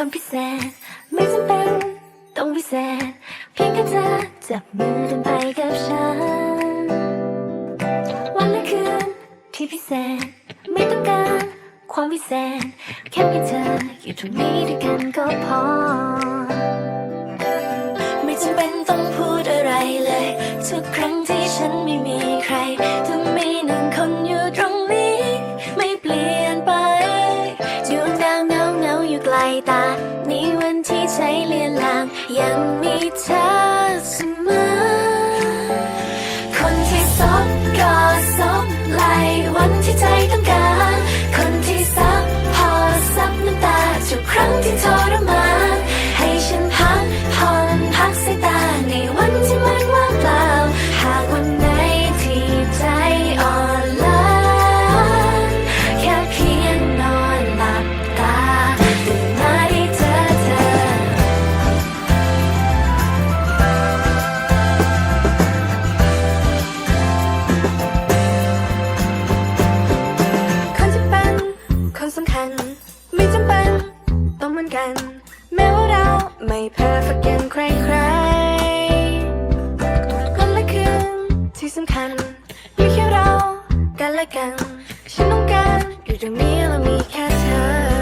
คนพิเศษ ไม่จำเป็นต้องพิเศษ เพียงแค่เธอจับมือเดินไปกับฉัน วันและคืนที่พิเศษ ไม่ต้องการความพิเศษ แค่เพียงเธออยู่ตรงนี้ด้วยกันก็พอ ไม่จำเป็นต้องพูดอะไรเลย ทุกครั้งที่ฉันไม่มีใคร ตาในวันที่ใจเลือนลาง ยังมีเธอเส กัน แม้ว่าเราไม่เพอร์เฟกต์อย่างใครใครๆวันละคืนที่สำคัญอยู่แค่เรากันและกัน ฉันต้องการอยู่ตรงนี้และมีแค่เธอ